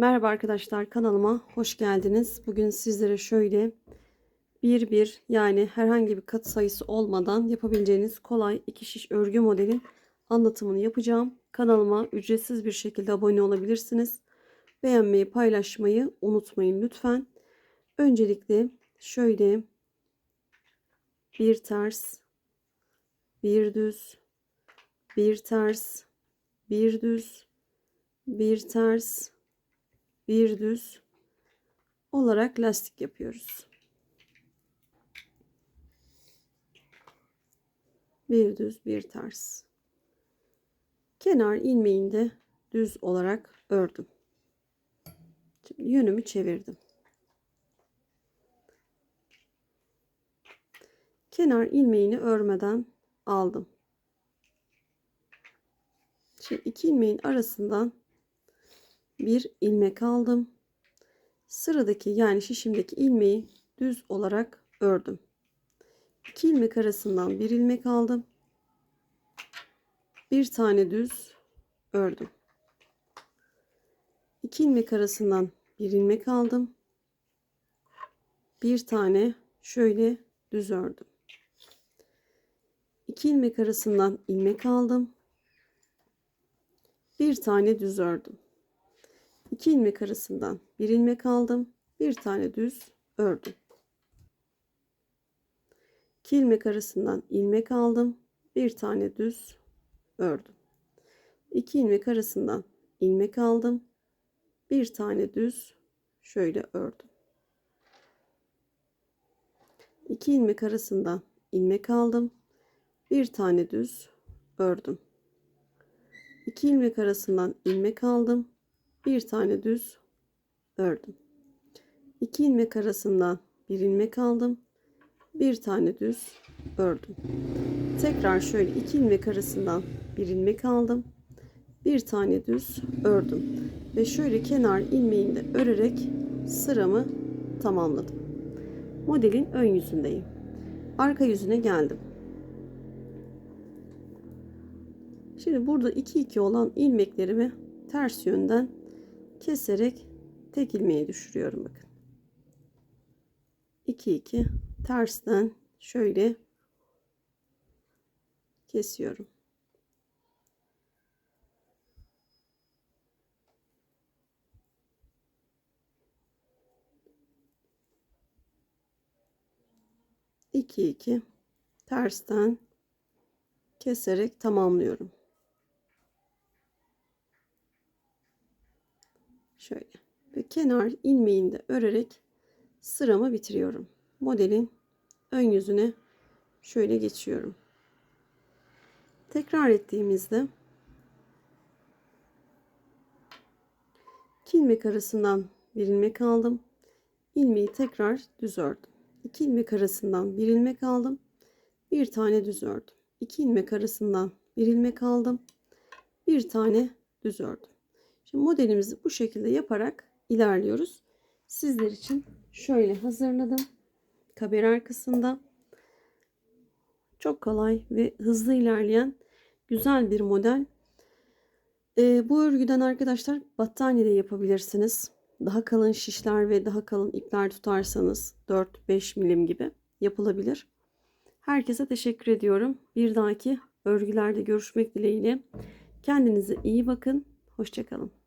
Merhaba arkadaşlar kanalıma hoş geldiniz. Bugün sizlere şöyle bir bir yani herhangi bir kat sayısı olmadan yapabileceğiniz kolay iki şiş örgü modelin anlatımını yapacağım. Kanalıma ücretsiz bir şekilde abone olabilirsiniz. Beğenmeyi paylaşmayı unutmayın lütfen. Öncelikle şöyle bir ters bir düz bir ters bir düz bir ters bir düz olarak lastik yapıyoruz. Bir düz, bir ters. Kenar ilmeğini de düz olarak ördüm. Şimdi yönümü çevirdim. Kenar ilmeğini örmeden aldım. Şimdi iki ilmeğin arasından bir ilmek aldım. Sıradaki yani şişimdeki ilmeği düz olarak ördüm. İki ilmek arasından bir ilmek aldım. Bir tane düz ördüm. İki ilmek arasından bir ilmek aldım. Bir tane şöyle düz ördüm. İki ilmek arasından ilmek aldım. Bir tane düz ördüm. 2 ilmek arasından bir ilmek aldım. Bir tane düz ördüm. 2 ilmek arasından ilmek aldım. Bir tane düz ördüm. 2 ilmek arasından ilmek aldım. Bir tane düz şöyle ördüm. 2 ilmek arasından ilmek aldım. Bir tane düz ördüm. 2 ilmek arasından ilmek aldım bir tane düz ördüm. 2 ilmek arasından bir ilmek aldım. Bir tane düz ördüm. Tekrar şöyle iki ilmek arasından bir ilmek aldım. Bir tane düz ördüm. Ve şöyle kenar ilmeğini örerek sıramı tamamladım. Modelin ön yüzündeyim. Arka yüzüne geldim. Şimdi burada 2 2 olan ilmeklerimi ters yönden keserek tek ilmeği düşürüyorum bakın. 2 2 tersten şöyle kesiyorum. İki iki tersten keserek tamamlıyorum. Şöyle. Ve kenar ilmeğini de örerek sıramı bitiriyorum. Modelin ön yüzüne şöyle geçiyorum. Tekrar ettiğimizde iki ilmek arasından bir ilmek aldım. İlmeği tekrar düz ördüm. İki ilmek arasından bir ilmek aldım. Bir tane düz ördüm. İki ilmek arasından bir ilmek aldım. Bir tane düz ördüm. Şimdi modelimizi bu şekilde yaparak ilerliyoruz. Sizler için şöyle hazırladım. Kaber arkasında çok kolay ve hızlı ilerleyen güzel bir model. Ee, bu örgüden arkadaşlar battaniye de yapabilirsiniz. Daha kalın şişler ve daha kalın ipler tutarsanız 4-5 milim gibi yapılabilir. Herkese teşekkür ediyorum. Bir dahaki örgülerde görüşmek dileğiyle. Kendinize iyi bakın. Hoşçakalın.